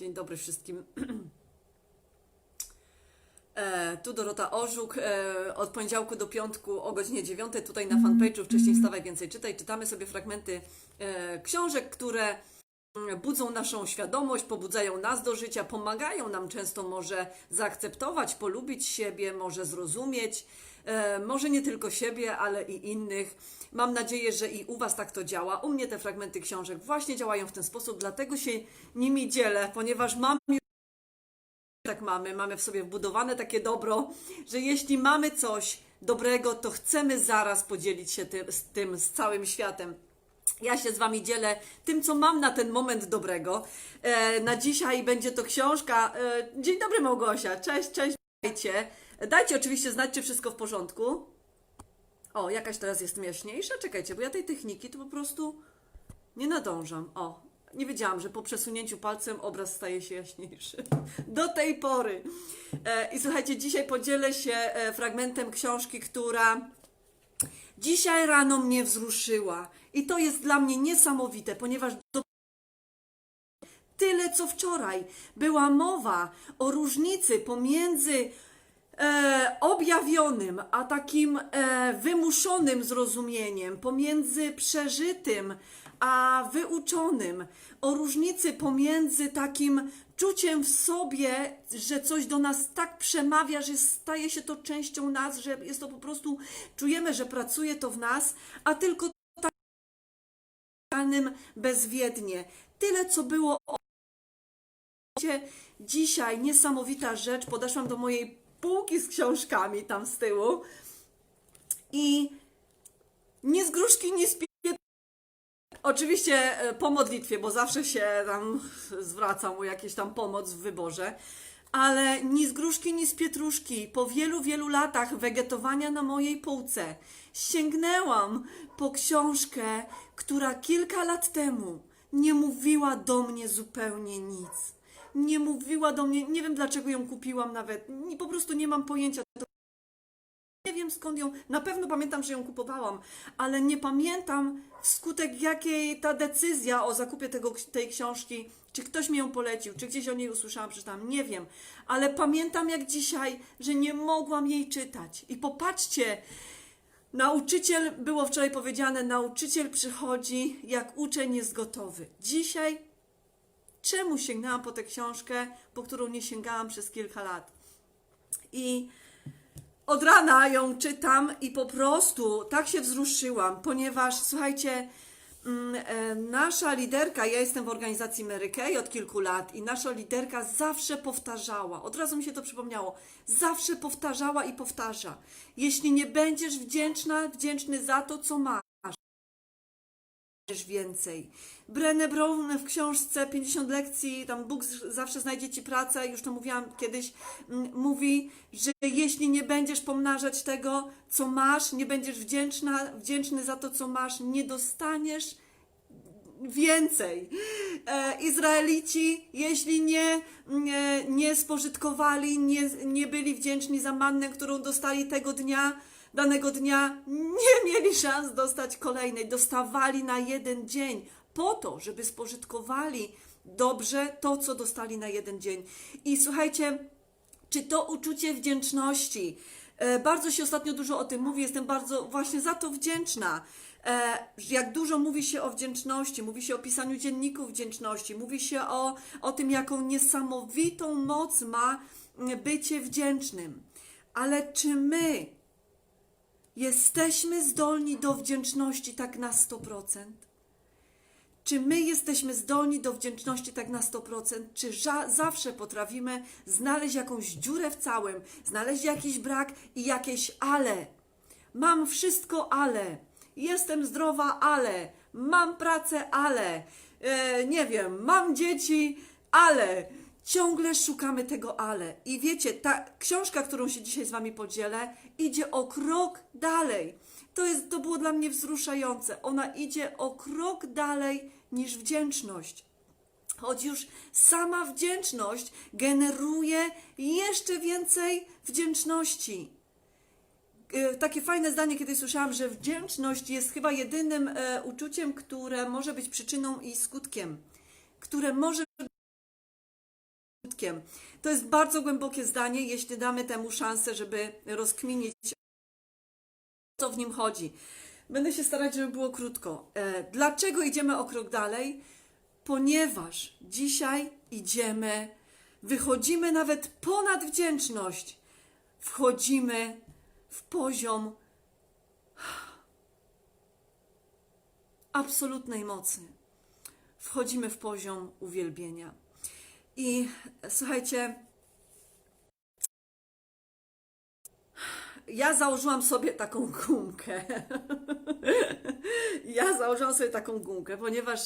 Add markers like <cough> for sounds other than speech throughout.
Dzień dobry wszystkim. <clears throat> E, tu Dorota Orzuk. E, od poniedziałku do piątku o godzinie 9 tutaj na fanpage'u wcześniej wstawaj więcej czytaj. Czytamy sobie fragmenty e, książek, które mm, budzą naszą świadomość, pobudzają nas do życia, pomagają nam często może zaakceptować, polubić siebie, może zrozumieć, może nie tylko siebie, ale i innych. Mam nadzieję, że i u Was tak to działa. U mnie te fragmenty książek właśnie działają w ten sposób, dlatego się nimi dzielę, ponieważ mam tak mamy, mamy w sobie wbudowane takie dobro, że jeśli mamy coś dobrego, to chcemy zaraz podzielić się tym, z tym, z całym światem. Ja się z Wami dzielę tym, co mam na ten moment dobrego. E, na dzisiaj będzie to książka. E, dzień dobry, Małgosia. Cześć, cześć. Dajcie. Dajcie oczywiście znać, czy wszystko w porządku. O, jakaś teraz jest jaśniejsza. Czekajcie, bo ja tej techniki to po prostu nie nadążam. O, nie wiedziałam, że po przesunięciu palcem obraz staje się jaśniejszy. <laughs> Do tej pory. E, I słuchajcie, dzisiaj podzielę się e, fragmentem książki, która dzisiaj rano mnie wzruszyła. I to jest dla mnie niesamowite, ponieważ do tyle co wczoraj była mowa o różnicy pomiędzy e, objawionym, a takim e, wymuszonym zrozumieniem, pomiędzy przeżytym, a wyuczonym, o różnicy pomiędzy takim czuciem w sobie, że coś do nas tak przemawia, że staje się to częścią nas, że jest to po prostu, czujemy, że pracuje to w nas, a tylko tak bezwiednie. Tyle, co było Dzisiaj niesamowita rzecz. Podeszłam do mojej półki z książkami tam z tyłu i nie z gruszki, nie z pie... Oczywiście e, po modlitwie, bo zawsze się tam zwracam o jakieś tam pomoc w wyborze, ale ni z gruszki, ni z pietruszki. Po wielu, wielu latach wegetowania na mojej półce sięgnęłam po książkę, która kilka lat temu nie mówiła do mnie zupełnie nic. Nie mówiła do mnie, nie wiem dlaczego ją kupiłam nawet, nie, po prostu nie mam pojęcia. Nie wiem skąd ją, na pewno pamiętam, że ją kupowałam, ale nie pamiętam wskutek jakiej ta decyzja o zakupie tego, tej książki, czy ktoś mi ją polecił, czy gdzieś o niej usłyszałam, przeczytałam, nie wiem, ale pamiętam jak dzisiaj, że nie mogłam jej czytać. I popatrzcie, nauczyciel, było wczoraj powiedziane, nauczyciel przychodzi, jak uczeń jest gotowy. Dzisiaj czemu sięgnęłam po tę książkę, po którą nie sięgałam przez kilka lat? I od rana ją czytam i po prostu tak się wzruszyłam, ponieważ słuchajcie, mm, e, nasza liderka, ja jestem w organizacji Mary Kay od kilku lat i nasza liderka zawsze powtarzała, od razu mi się to przypomniało, zawsze powtarzała i powtarza, jeśli nie będziesz wdzięczna, wdzięczny za to, co masz, więcej. Brené Brown w książce 50 lekcji, tam Bóg zawsze znajdzie Ci pracę, już to mówiłam kiedyś, mówi, że jeśli nie będziesz pomnażać tego, co masz, nie będziesz wdzięczna, wdzięczny za to, co masz, nie dostaniesz więcej. E, Izraelici, jeśli nie, nie, nie spożytkowali, nie, nie byli wdzięczni za mannę, którą dostali tego dnia, danego dnia, nie mieli szans dostać kolejnej. Dostawali na jeden dzień po to, żeby spożytkowali dobrze to, co dostali na jeden dzień. I słuchajcie, czy to uczucie wdzięczności. E, bardzo się ostatnio dużo o tym mówi, jestem bardzo właśnie za to wdzięczna. E, jak dużo mówi się o wdzięczności, mówi się o pisaniu dzienników wdzięczności, mówi się o, o tym, jaką niesamowitą moc ma bycie wdzięcznym. Ale czy my jesteśmy zdolni do wdzięczności tak na 100%? Czy my jesteśmy zdolni do wdzięczności tak na 100%? Czy zawsze potrafimy znaleźć jakąś dziurę w całym, znaleźć jakiś brak i jakieś ale? Mam wszystko, ale. Jestem zdrowa, ale. Mam pracę, ale. E, nie wiem, mam dzieci, ale. Ciągle szukamy tego ale. I wiecie, ta książka, którą się dzisiaj z Wami podzielę, idzie o krok dalej. To, jest, to było dla mnie wzruszające. Ona idzie o krok dalej niż wdzięczność. Choć już sama wdzięczność generuje jeszcze więcej wdzięczności. E, Takie fajne zdanie kiedyś słyszałam, że wdzięczność jest chyba jedynym e, uczuciem, które może być przyczyną i skutkiem, które może. To jest bardzo głębokie zdanie, jeśli damy temu szansę, żeby rozkminić, o co w nim chodzi. Będę się starać, żeby było krótko. E, dlaczego idziemy o krok dalej? Ponieważ dzisiaj idziemy, wychodzimy nawet ponad wdzięczność, wchodzimy w poziom absolutnej mocy. Wchodzimy w poziom uwielbienia. I słuchajcie, ja założyłam sobie taką gumkę. <laughs> ja założyłam sobie taką gumkę, ponieważ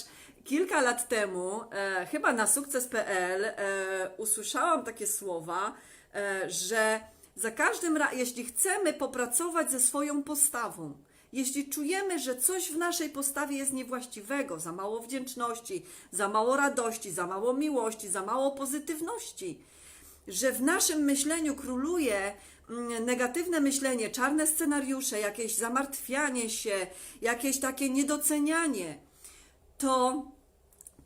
kilka lat temu, e, chyba na sukces.pl, e, usłyszałam takie słowa, e, że za każdym razem, jeśli chcemy popracować ze swoją postawą, jeśli czujemy, że coś w naszej postawie jest niewłaściwego, za mało wdzięczności, za mało radości, za mało miłości, za mało pozytywności, że w naszym myśleniu króluje mm, negatywne myślenie, czarne scenariusze, jakieś zamartwianie się, jakieś takie niedocenianie, to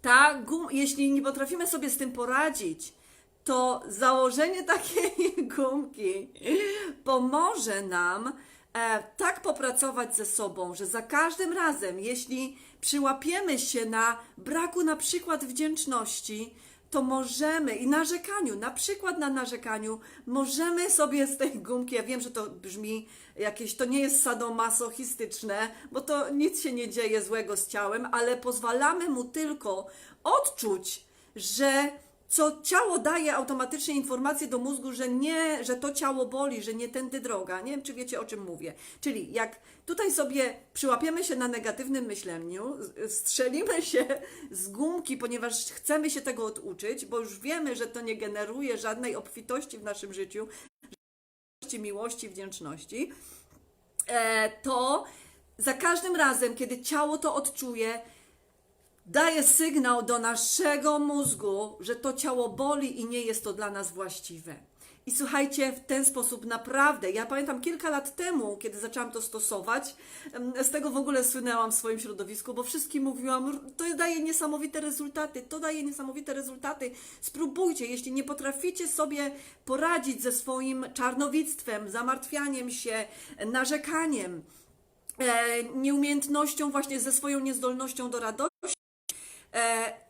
ta jeśli nie potrafimy sobie z tym poradzić, to założenie <laughs> takiej gumki pomoże nam tak popracować ze sobą, że za każdym razem, jeśli przyłapiemy się na braku na przykład wdzięczności, to możemy i narzekaniu, na przykład na narzekaniu, możemy sobie z tej gumki, ja wiem, że to brzmi jakieś, to nie jest sadomasochistyczne, bo to nic się nie dzieje złego z ciałem, ale pozwalamy mu tylko odczuć, że co ciało daje automatycznie informację do mózgu, że nie, że to ciało boli, że nie tędy droga. Nie wiem, czy wiecie o czym mówię. Czyli jak tutaj sobie przyłapiemy się na negatywnym myśleniu, strzelimy się z gumki, ponieważ chcemy się tego oduczyć, bo już wiemy, że to nie generuje żadnej obfitości w naszym życiu, miłości, wdzięczności, e, to za każdym razem, kiedy ciało to odczuje, daje sygnał do naszego mózgu, że to ciało boli i nie jest to dla nas właściwe. I słuchajcie, w ten sposób naprawdę, ja pamiętam kilka lat temu, kiedy zaczęłam to stosować, z tego w ogóle słynęłam w swoim środowisku, bo wszystkim mówiłam, to daje niesamowite rezultaty, to daje niesamowite rezultaty. Spróbujcie, jeśli nie potraficie sobie poradzić ze swoim czarnowictwem, zamartwianiem się, narzekaniem, e, nieumiejętnością, właśnie ze swoją niezdolnością do radości,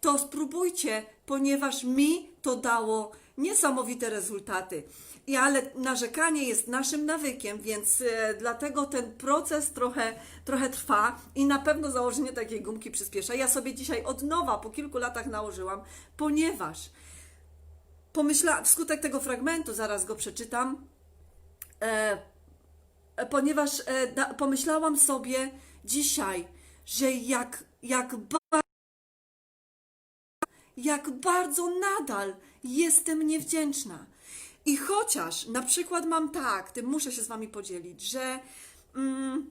to spróbujcie, ponieważ mi to dało niesamowite rezultaty. I ale narzekanie jest naszym nawykiem, więc e, dlatego ten proces trochę, trochę trwa i na pewno założenie takiej gumki przyspiesza. Ja sobie dzisiaj od nowa po kilku latach nałożyłam, ponieważ pomyśla, wskutek tego fragmentu, zaraz go przeczytam, e, e, ponieważ e, da, pomyślałam sobie dzisiaj, że jak, jak ba- jak bardzo nadal jestem niewdzięczna. I chociaż na przykład mam tak, tym muszę się z Wami podzielić, że mm,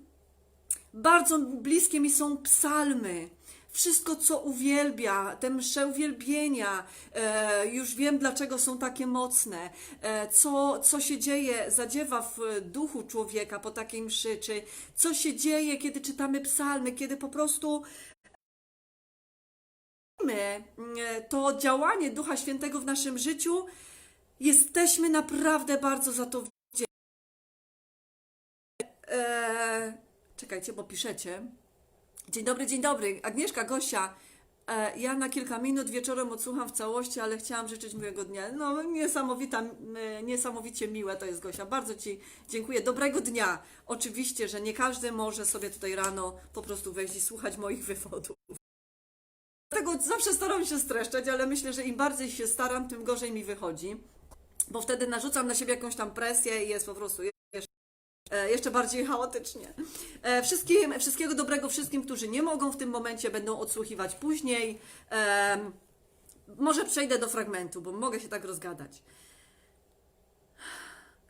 bardzo bliskie mi są psalmy. Wszystko, co uwielbia, te msze uwielbienia, e, już wiem, dlaczego są takie mocne, e, co, co się dzieje, zadziewa w duchu człowieka po takiej mszy, czy co się dzieje, kiedy czytamy psalmy, kiedy po prostu to działanie Ducha Świętego w naszym życiu, jesteśmy naprawdę bardzo za to wdzięczni. Eee, czekajcie, bo piszecie. Dzień dobry, dzień dobry. Agnieszka, Gosia. E, ja na kilka minut wieczorem odsłucham w całości, ale chciałam życzyć miłego dnia. No, niesamowita, m, niesamowicie miłe to jest, Gosia. Bardzo Ci dziękuję. Dobrego dnia. Oczywiście, że nie każdy może sobie tutaj rano po prostu wejść i słuchać moich <laughs> wywodów. Dlatego zawsze staram się streszczać, ale myślę, że im bardziej się staram, tym gorzej mi wychodzi, bo wtedy narzucam na siebie jakąś tam presję i jest po prostu jeszcze, e, bardziej chaotycznie. E, Wszystkim, wszystkiego dobrego wszystkim, którzy nie mogą w tym momencie, będą odsłuchiwać później. Em, Może przejdę do fragmentu, bo mogę się tak rozgadać.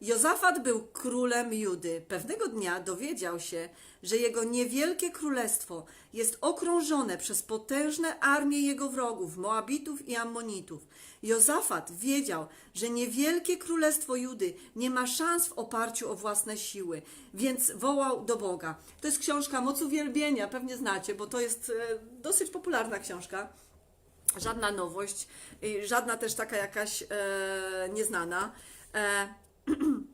Jozafat był królem Judy. Pewnego dnia dowiedział się, że jego niewielkie królestwo jest okrążone przez potężne armie jego wrogów, Moabitów i Ammonitów. Jozafat wiedział, że niewielkie królestwo Judy nie ma szans w oparciu o własne siły, więc wołał do Boga. To jest książka Moc Uwielbienia, pewnie znacie, bo to jest e, dosyć popularna książka. żadna nowość, żadna też taka jakaś e, nieznana. E, <clears throat>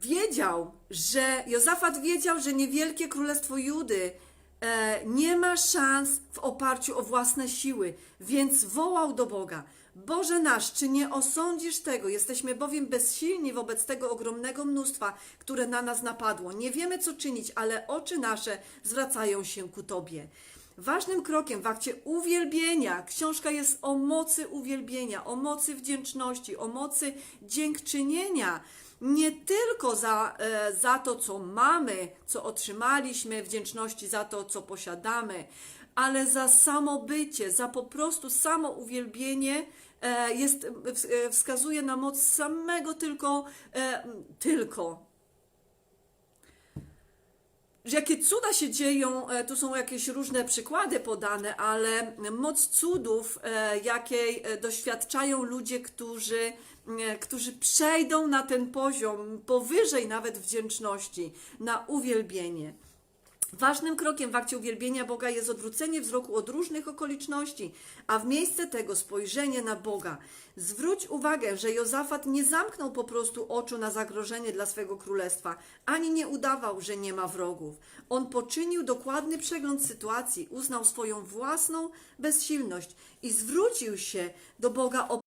wiedział, że Jozafat wiedział, że niewielkie królestwo Judy e, nie ma szans w oparciu o własne siły, więc wołał do Boga. Boże nasz, czy nie osądzisz tego? Jesteśmy bowiem bezsilni wobec tego ogromnego mnóstwa, które na nas napadło. Nie wiemy, co czynić, ale oczy nasze zwracają się ku Tobie. Ważnym krokiem w akcie uwielbienia, książka jest o mocy uwielbienia, o mocy wdzięczności, o mocy dziękczynienia. Nie tylko za, e, za to, co mamy, co otrzymaliśmy, wdzięczności za to, co posiadamy, ale za samo bycie, za po prostu samo uwielbienie e, jest, e, wskazuje na moc samego tylko, tylko, że jakie cuda się dzieją, e, tu są jakieś różne przykłady podane, ale moc cudów, e, jakiej e, doświadczają ludzie, którzy, którzy przejdą na ten poziom, powyżej nawet wdzięczności, na uwielbienie. Ważnym krokiem w akcie uwielbienia Boga jest odwrócenie wzroku od różnych okoliczności, a w miejsce tego spojrzenie na Boga. Zwróć uwagę, że Jozafat nie zamknął po prostu oczu na zagrożenie dla swego królestwa, ani nie udawał, że nie ma wrogów. On poczynił dokładny przegląd sytuacji, uznał swoją własną bezsilność i zwrócił się do Boga o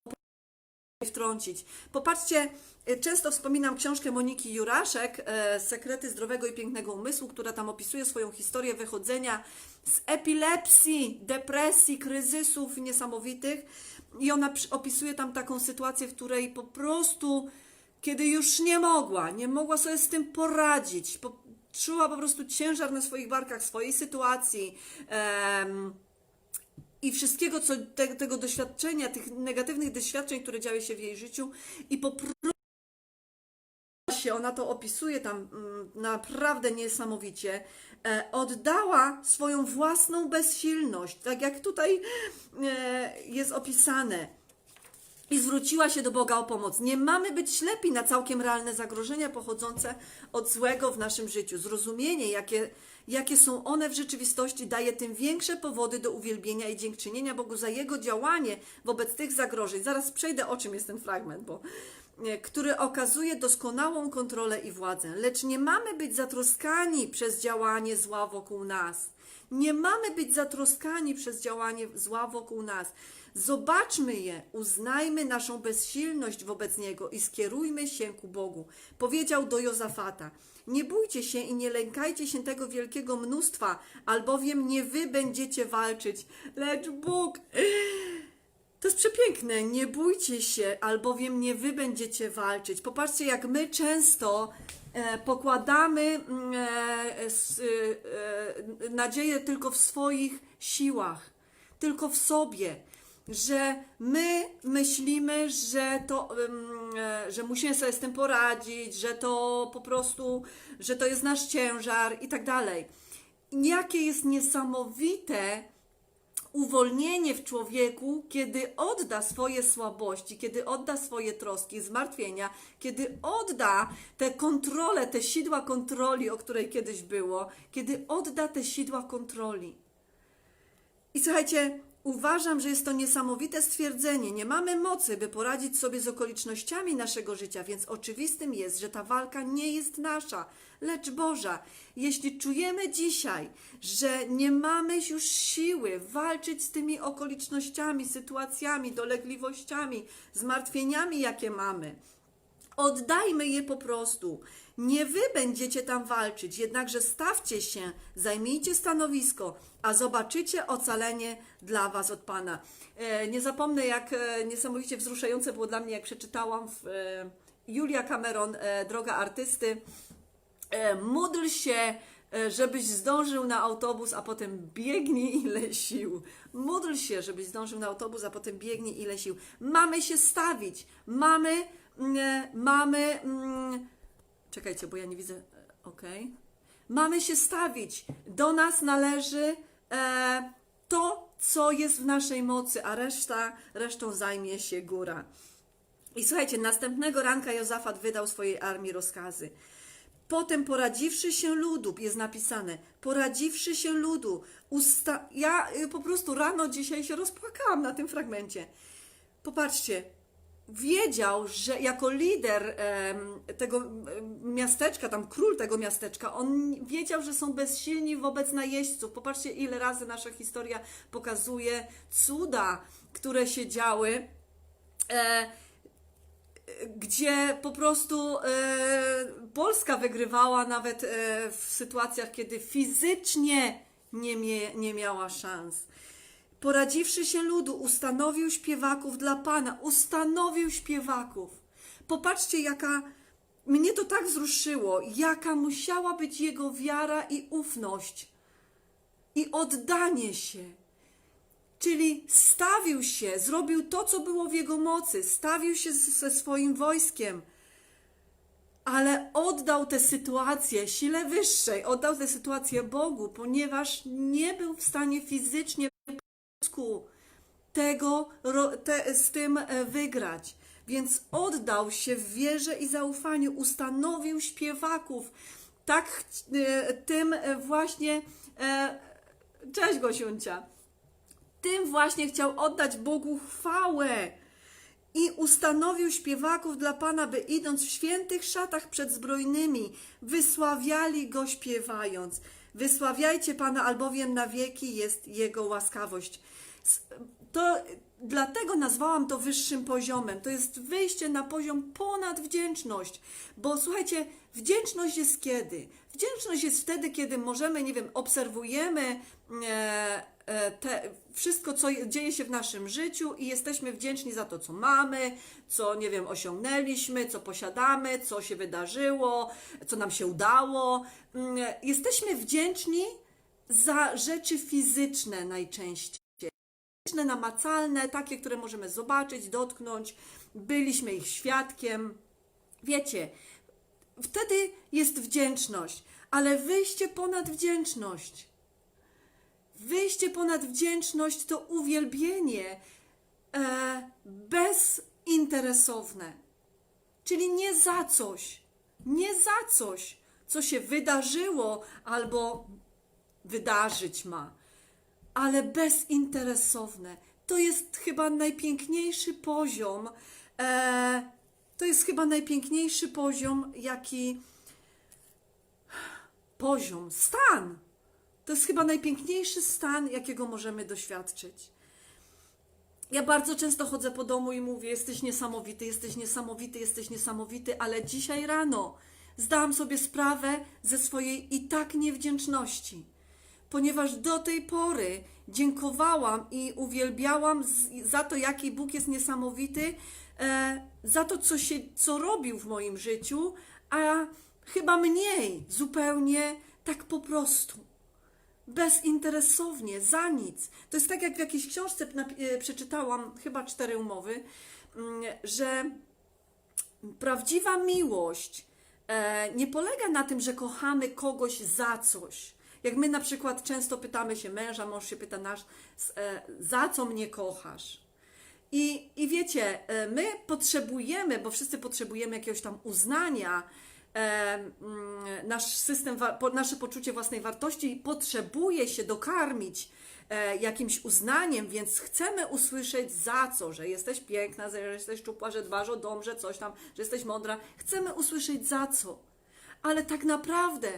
wtrącić. Popatrzcie, y, często wspominam książkę Moniki Juraszek, e, Sekrety zdrowego i pięknego umysłu, która tam opisuje swoją historię wychodzenia z epilepsji, depresji, kryzysów niesamowitych. I ona opisuje tam taką sytuację, w której po prostu, kiedy już nie mogła, nie mogła sobie z tym poradzić, po, czuła po prostu ciężar na swoich barkach, swojej sytuacji. I wszystkiego, co te, tego doświadczenia, tych negatywnych doświadczeń, które działy się w jej życiu i po prostu się, ona to opisuje tam mm, naprawdę niesamowicie, e, oddała swoją własną bezsilność, tak jak tutaj e, jest opisane. I zwróciła się do Boga o pomoc. Nie mamy być ślepi na całkiem realne zagrożenia pochodzące od złego w naszym życiu. Zrozumienie, jakie, jakie są one w rzeczywistości, daje tym większe powody do uwielbienia i dziękczynienia Bogu za Jego działanie wobec tych zagrożeń. Zaraz przejdę, o czym jest ten fragment, bo który okazuje doskonałą kontrolę i władzę. Lecz nie mamy być zatroskani przez działanie zła wokół nas. Nie mamy być zatroskani przez działanie zła wokół nas. Zobaczmy je, uznajmy naszą bezsilność wobec Niego i skierujmy się ku Bogu. Powiedział do Jozafata: Nie bójcie się i nie lękajcie się tego wielkiego mnóstwa, albowiem nie wy będziecie walczyć, lecz Bóg. To jest przepiękne. Nie bójcie się, albowiem nie wy będziecie walczyć. Popatrzcie, jak my często e, pokładamy mm, e, e, nadzieję tylko w swoich siłach, tylko w sobie. Że my myślimy, że to, że musimy sobie z tym poradzić, że to po prostu, że to jest nasz ciężar i tak dalej. Jakie jest niesamowite, uwolnienie w człowieku, kiedy odda swoje słabości, kiedy odda swoje troski, zmartwienia, kiedy odda te kontrole, te sidła kontroli, o której kiedyś było, kiedy odda te sidła kontroli. I słuchajcie, uważam, że jest to niesamowite stwierdzenie. Nie mamy mocy, by poradzić sobie z okolicznościami naszego życia, więc oczywistym jest, że ta walka nie jest nasza, lecz Boża. Jeśli czujemy dzisiaj, że nie mamy już siły walczyć z tymi okolicznościami, sytuacjami, dolegliwościami, zmartwieniami, jakie mamy, Oddajmy je po prostu. Nie wy będziecie tam walczyć, jednakże stawcie się, zajmijcie stanowisko, a zobaczycie ocalenie dla was od Pana. E, nie zapomnę, jak e, niesamowicie wzruszające było dla mnie, jak przeczytałam w e, Julia Cameron, Droga Artysty. Módl się, żebyś zdążył na autobus, a potem biegnij ile sił. Módl się, żebyś zdążył na autobus, a potem biegnij ile sił. Mamy się stawić. Mamy, mm, mamy, mm, czekajcie, bo ja nie widzę, ok. Mamy się stawić. Do nas należy e, to, co jest w naszej mocy, a reszta, resztą zajmie się góra. I słuchajcie, następnego ranka Jozafat wydał swojej armii rozkazy. Potem poradziwszy się ludu, jest napisane, poradziwszy się ludu, usta... ja y, po prostu rano dzisiaj się rozpłakałam na tym fragmencie. Popatrzcie, wiedział, że jako lider tego miasteczka, tam król tego miasteczka, on wiedział, że są bezsilni wobec najeźdźców. Popatrzcie, ile razy nasza historia pokazuje cuda, które się działy. E, gdzie po prostu e, Polska wygrywała nawet e, w sytuacjach, kiedy fizycznie nie, mie, nie miała szans. Poradziwszy się ludu, ustanowił śpiewaków dla Pana, ustanowił śpiewaków. Popatrzcie, jaka mnie to tak wzruszyło, jaka musiała być jego wiara i ufność. I oddanie się. Czyli stawił się, zrobił to, co było w jego mocy, stawił się ze swoim wojskiem, ale oddał tę sytuację sile wyższej, oddał tę sytuację Bogu, ponieważ nie był w stanie fizycznie tego te, z tym e, wygrać. Więc oddał się w wierze i zaufaniu, ustanowił śpiewaków. Tak e, tym e, właśnie. Cześć Gosiuncia tym właśnie chciał oddać Bogu chwałę. I ustanowił śpiewaków dla Pana, by idąc w świętych szatach przed zbrojnymi, wysławiali Go śpiewając. Wysławiajcie Pana, albowiem na wieki jest Jego łaskawość. To dlatego nazwałam to wyższym poziomem. To jest wyjście na poziom ponad wdzięczność. Bo słuchajcie, wdzięczność jest kiedy? Wdzięczność jest wtedy, kiedy możemy, nie wiem, obserwujemy e, e, te, wszystko, co je- dzieje się w naszym życiu i jesteśmy wdzięczni za to, co mamy, co, nie wiem, osiągnęliśmy, co posiadamy, co się wydarzyło, co nam się udało. Mm, Jesteśmy wdzięczni za rzeczy fizyczne najczęściej fizyczne, namacalne, takie, które możemy zobaczyć, dotknąć, byliśmy ich świadkiem. Wiecie, wtedy jest wdzięczność, ale wyjście ponad wdzięczność. Wyjście ponad wdzięczność to uwielbienie e, bezinteresowne. Czyli nie za coś, nie za coś, co się wydarzyło albo wydarzyć ma ale bezinteresowne. To jest chyba najpiękniejszy poziom. E, to jest chyba najpiękniejszy poziom, jaki. Poziom, stan. To jest chyba najpiękniejszy stan, jakiego możemy doświadczyć. Ja bardzo często chodzę po domu i mówię: Jesteś niesamowity, jesteś niesamowity, jesteś niesamowity, ale dzisiaj rano zdałam sobie sprawę ze swojej i tak niewdzięczności ponieważ do tej pory dziękowałam i uwielbiałam za to, jaki Bóg jest niesamowity, e, za to, co, się, co robił w moim życiu, a chyba mniej, zupełnie tak po prostu. Bezinteresownie, za nic. To jest tak, jak w jakiejś książce e, przeczytałam, chyba cztery umowy, mm, że prawdziwa miłość e, nie polega na tym, że kochamy kogoś za coś. Jak my na przykład często pytamy się męża, mąż się pyta nas, e, za co mnie kochasz? I, I wiecie, my potrzebujemy, bo wszyscy potrzebujemy jakiegoś tam uznania, nasz system, nasze poczucie własnej wartości potrzebuje się dokarmić e, jakimś uznaniem, więc chcemy usłyszeć za co, że jesteś piękna, że jesteś szczupła, że dbasz o dom, że coś tam, że jesteś mądra. Chcemy usłyszeć za co. Ale tak naprawdę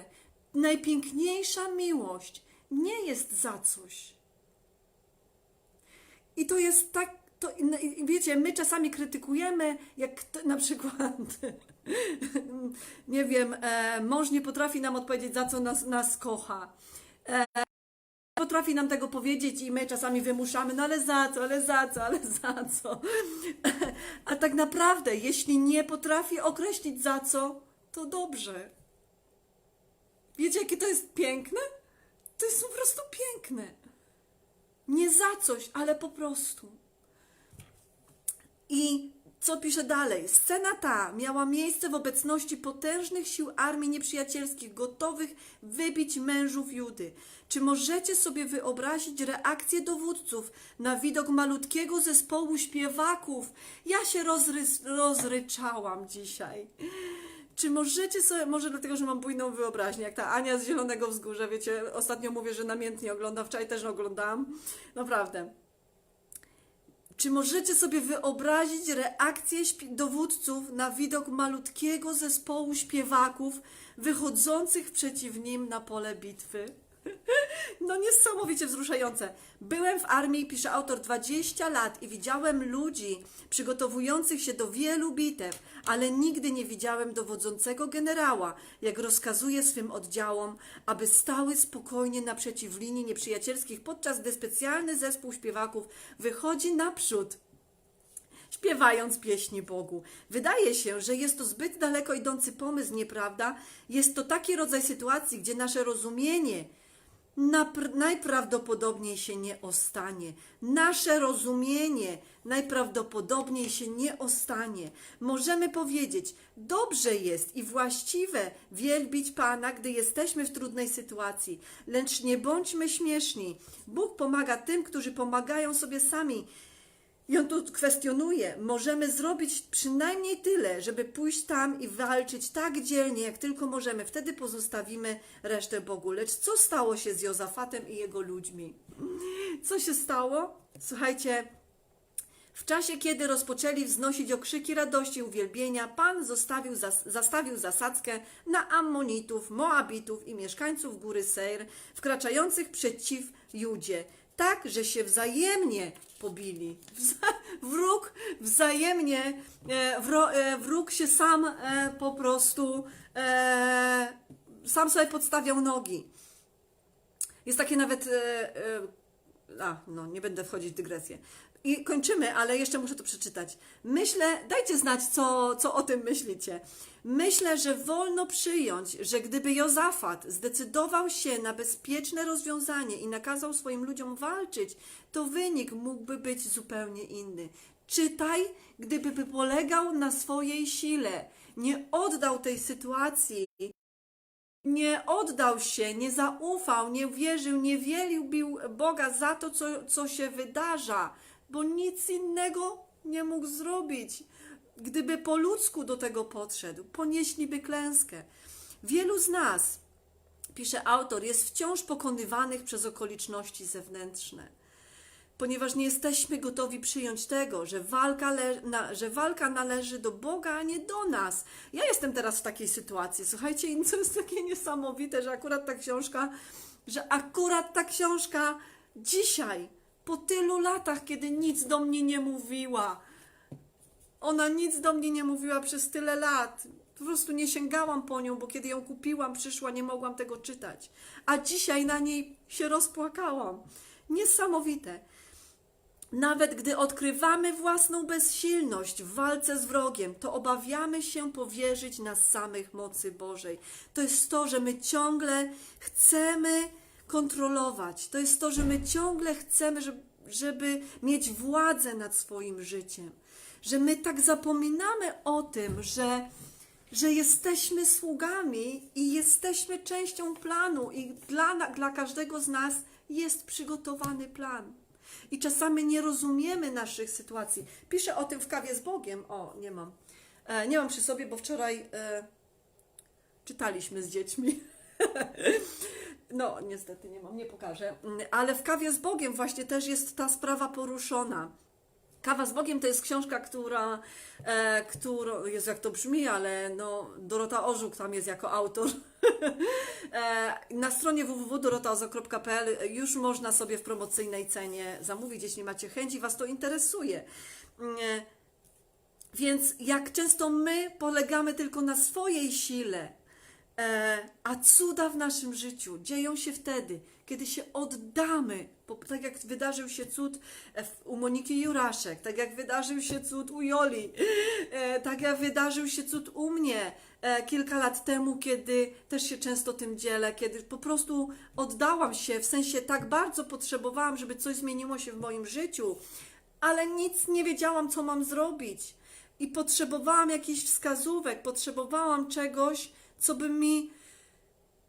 najpiękniejsza miłość nie jest za coś. I to jest tak, to, wiecie, my czasami krytykujemy, jak na przykład, <laughs> nie wiem, e, mąż nie potrafi nam odpowiedzieć, za co nas, nas kocha. E, potrafi nam tego powiedzieć i my czasami wymuszamy, no ale za co, ale za co, ale za co. <laughs> A tak naprawdę, jeśli nie potrafi określić za co, to dobrze. Wiecie, jakie to jest piękne? To jest po prostu piękne. Nie za coś, ale po prostu. I co pisze dalej? Scena ta miała miejsce w obecności potężnych sił armii nieprzyjacielskich, gotowych wybić mężów Judy. Czy możecie sobie wyobrazić reakcję dowódców na widok malutkiego zespołu śpiewaków? Ja się rozry- rozryczałam dzisiaj. Czy możecie sobie, może dlatego, że mam bujną wyobraźnię, jak ta Ania z Zielonego Wzgórza, wiecie, ostatnio mówię, że namiętnie oglądam, wczoraj też oglądałam, naprawdę. Czy możecie sobie wyobrazić reakcję dowódców na widok malutkiego zespołu śpiewaków wychodzących przeciw nim na pole bitwy? No niesamowicie wzruszające. Byłem w armii, pisze autor, 20 lat i widziałem ludzi przygotowujących się do wielu bitew, ale nigdy nie widziałem dowodzącego generała, jak rozkazuje swym oddziałom, aby stały spokojnie naprzeciw linii nieprzyjacielskich, podczas gdy specjalny zespół śpiewaków wychodzi naprzód śpiewając pieśni Bogu. Wydaje się, że jest to zbyt daleko idący pomysł, nieprawda? Jest to taki rodzaj sytuacji, gdzie nasze rozumienie najprawdopodobniej się nie ostanie. Nasze rozumienie najprawdopodobniej się nie ostanie. Możemy powiedzieć, dobrze jest i właściwe wielbić Pana, gdy jesteśmy w trudnej sytuacji, lecz nie bądźmy śmieszni. Bóg pomaga tym, którzy pomagają sobie sami. I on tu kwestionuje, możemy zrobić przynajmniej tyle, żeby pójść tam i walczyć tak dzielnie, jak tylko możemy. Wtedy pozostawimy resztę Bogu. Lecz co stało się z Jozafatem i jego ludźmi? Co się stało? Słuchajcie, w czasie, kiedy rozpoczęli wznosić okrzyki radości i uwielbienia, Pan zostawił, zas, zastawił zasadzkę na Ammonitów, Moabitów i mieszkańców góry Seir, wkraczających przeciw Judzie, tak, że się wzajemnie pobili. Wróg wzajemnie, e, e, wróg się sam e, po prostu, sam sobie podstawiał nogi. Jest takie nawet. A, no, nie będę wchodzić w dygresję. I kończymy, ale jeszcze muszę to przeczytać. Myślę, dajcie znać, co, co o tym myślicie. Myślę, że wolno przyjąć, że gdyby Jozafat zdecydował się na bezpieczne rozwiązanie i nakazał swoim ludziom walczyć, to wynik mógłby być zupełnie inny. Czytaj, gdyby by polegał na swojej sile, nie oddał tej sytuacji nie oddał się, nie zaufał, nie wierzył, nie wielbił Boga za to, co, co się wydarza, bo nic innego nie mógł zrobić. Gdyby po ludzku do tego podszedł, ponieśliby klęskę. Wielu z nas, pisze autor, jest wciąż pokonywanych przez okoliczności zewnętrzne ponieważ nie jesteśmy gotowi przyjąć tego, że walka, na, że walka należy do Boga, a nie do nas. Ja jestem teraz w takiej sytuacji. Słuchajcie, i jest takie niesamowite, że akurat ta książka, że akurat ta książka dzisiaj, po tylu latach, kiedy nic do mnie nie mówiła, ona nic do mnie nie mówiła przez tyle lat. Po prostu nie sięgałam po nią, bo kiedy ją kupiłam, przyszła, nie mogłam tego czytać. A dzisiaj na niej się rozpłakałam. Niesamowite. Nawet gdy odkrywamy własną bezsilność w walce z wrogiem, to obawiamy się powierzyć nas samych mocy Bożej. To jest to, że my ciągle chcemy kontrolować. To jest to, że my ciągle chcemy, żeby, żeby mieć władzę nad swoim życiem. Że my tak zapominamy o tym, że, że jesteśmy sługami i jesteśmy częścią planu, i dla, dla każdego z nas jest przygotowany plan. I czasami nie rozumiemy naszych sytuacji. Piszę o tym w kawie z Bogiem. O, nie mam. E, nie mam przy sobie, bo wczoraj e, czytaliśmy z dziećmi. <laughs> <laughs> no, niestety nie mam, nie pokażę. Mm, Ale w kawie z Bogiem właśnie też jest ta sprawa poruszona. Kawa z Bogiem to jest książka, która, e, którą, jest jak to brzmi, ale no, Dorota Orzuk tam jest jako autor. <laughs> e, na stronie www.dorotaozo.pl już można sobie w promocyjnej cenie zamówić, jeśli macie chęć i Was to interesuje. Mm, E, więc jak często my polegamy tylko na swojej sile, a cuda w naszym życiu dzieją się wtedy, kiedy się oddamy. Tak jak wydarzył się cud e, u Moniki Juraszek, tak jak wydarzył się cud u Joli, e, tak jak wydarzył się cud u mnie e, kilka lat temu, kiedy też się często tym dzielę, kiedy po prostu oddałam się, w sensie tak bardzo potrzebowałam, żeby coś zmieniło się w moim życiu, ale nic nie wiedziałam, co mam zrobić. I potrzebowałam jakichś wskazówek, potrzebowałam czegoś, co by mi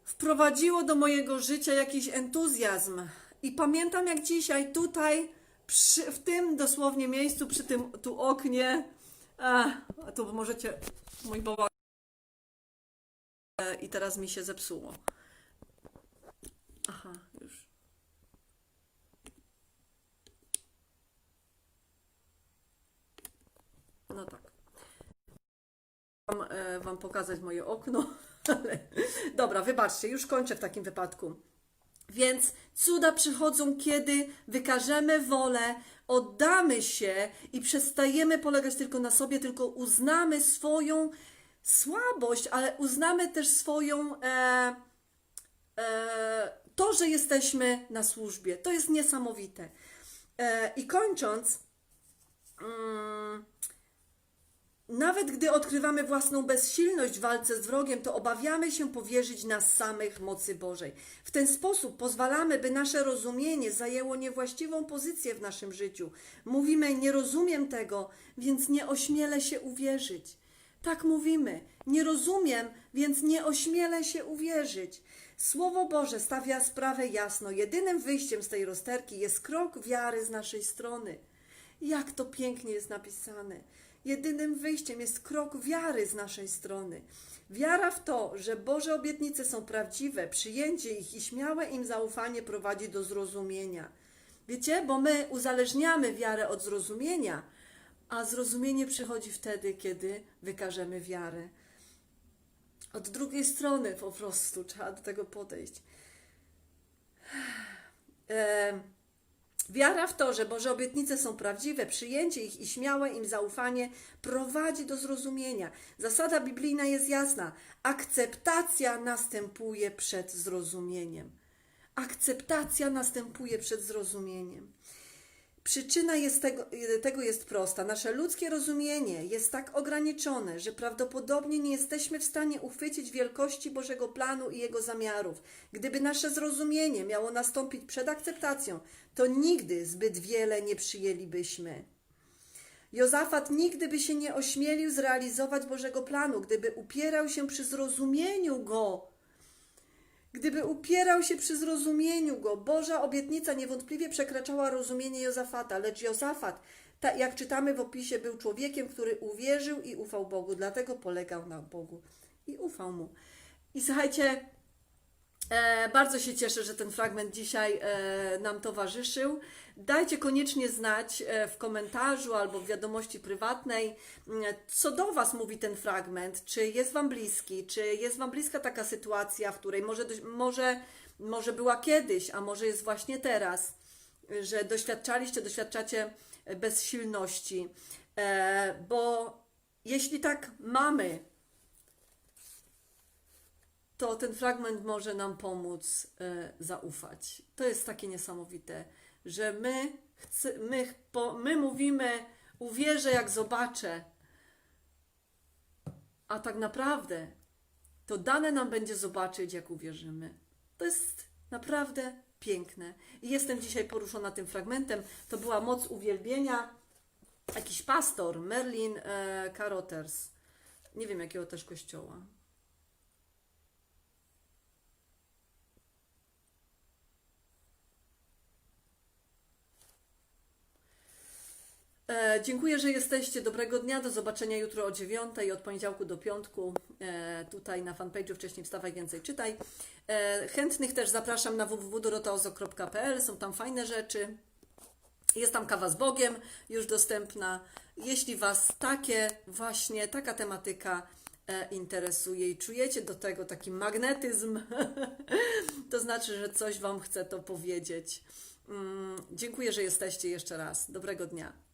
wprowadziło do mojego życia jakiś entuzjazm. I pamiętam jak dzisiaj tutaj, przy, w tym dosłownie miejscu, przy tym tu oknie, a, a tu możecie, mój bałagan. I teraz mi się zepsuło. Aha, już. No tak. E, wam pokazać moje okno, <laughs> ale dobra, wybaczcie, już kończę w takim wypadku. Więc cuda przychodzą, kiedy wykażemy wolę, oddamy się i przestajemy polegać tylko na sobie, tylko uznamy swoją słabość, ale uznamy też swoją e, e, to, że jesteśmy na służbie. To jest niesamowite. E, I kończąc, mm, nawet gdy odkrywamy własną bezsilność w walce z wrogiem, to obawiamy się powierzyć nas samych mocy Bożej. W ten sposób pozwalamy, by nasze rozumienie zajęło niewłaściwą pozycję w naszym życiu. Mówimy, nie rozumiem tego, więc nie ośmielę się uwierzyć. Tak mówimy, nie rozumiem, więc nie ośmielę się uwierzyć. Słowo Boże stawia sprawę jasno. Jedynym wyjściem z tej rozterki jest krok wiary z naszej strony. Jak to pięknie jest napisane. Jedynym wyjściem jest krok wiary z naszej strony. Wiara w to, że Boże obietnice są prawdziwe, przyjęcie ich i śmiałe im zaufanie prowadzi do zrozumienia. Wiecie, bo my uzależniamy wiarę od zrozumienia, a zrozumienie przychodzi wtedy, kiedy wykażemy wiarę. Od drugiej strony po prostu trzeba do tego podejść. Em, Wiara w to, że Boże obietnice są prawdziwe, przyjęcie ich i śmiałe im zaufanie prowadzi do zrozumienia. Zasada biblijna jest jasna. Akceptacja następuje przed zrozumieniem. Akceptacja następuje przed zrozumieniem. Przyczyna jest tego, tego jest prosta. Nasze ludzkie rozumienie jest tak ograniczone, że prawdopodobnie nie jesteśmy w stanie uchwycić wielkości Bożego planu i jego zamiarów. Gdyby nasze zrozumienie miało nastąpić przed akceptacją, to nigdy zbyt wiele nie przyjęlibyśmy. Jozafat nigdy by się nie ośmielił zrealizować Bożego planu, gdyby upierał się przy zrozumieniu go. Gdyby upierał się przy zrozumieniu go, Boża obietnica niewątpliwie przekraczała rozumienie Jozafata, lecz Jozafat, ta, jak czytamy w opisie, był człowiekiem, który uwierzył i ufał Bogu, dlatego polegał na Bogu i ufał mu. I słuchajcie, bardzo się cieszę, że ten fragment dzisiaj e, nam towarzyszył. Dajcie koniecznie znać e, w komentarzu albo w wiadomości prywatnej, m, co do Was mówi ten fragment. Czy jest Wam bliski, czy jest Wam bliska taka sytuacja, w której może, może, może była kiedyś, a może jest właśnie teraz, że doświadczaliście, doświadczacie bezsilności. E, bo jeśli tak mamy, to ten fragment może nam pomóc e, zaufać. To jest takie niesamowite, że my, chce, my, my mówimy, uwierzę jak zobaczę, a tak naprawdę to dane nam będzie zobaczyć, jak uwierzymy. To jest naprawdę piękne. I jestem dzisiaj poruszona tym fragmentem. To była moc uwielbienia. Jakiś pastor, Merlin e, Carothers. Nie wiem jakiego też kościoła. E, dziękuję, że jesteście. Dobrego dnia. Do zobaczenia jutro o dziewiątej, od poniedziałku do piątku. E, tutaj na fanpage'u wcześniej wstawaj, więcej czytaj. E, chętnych też zapraszam na www.dorotaozo.pl. Są tam fajne rzeczy. Jest tam kawa z Bogiem już dostępna. Jeśli Was takie właśnie, taka tematyka e, interesuje i czujecie do tego taki magnetyzm, <laughs> to znaczy, że coś Wam chce to powiedzieć. Mm, dziękuję, że jesteście jeszcze raz. Dobrego dnia.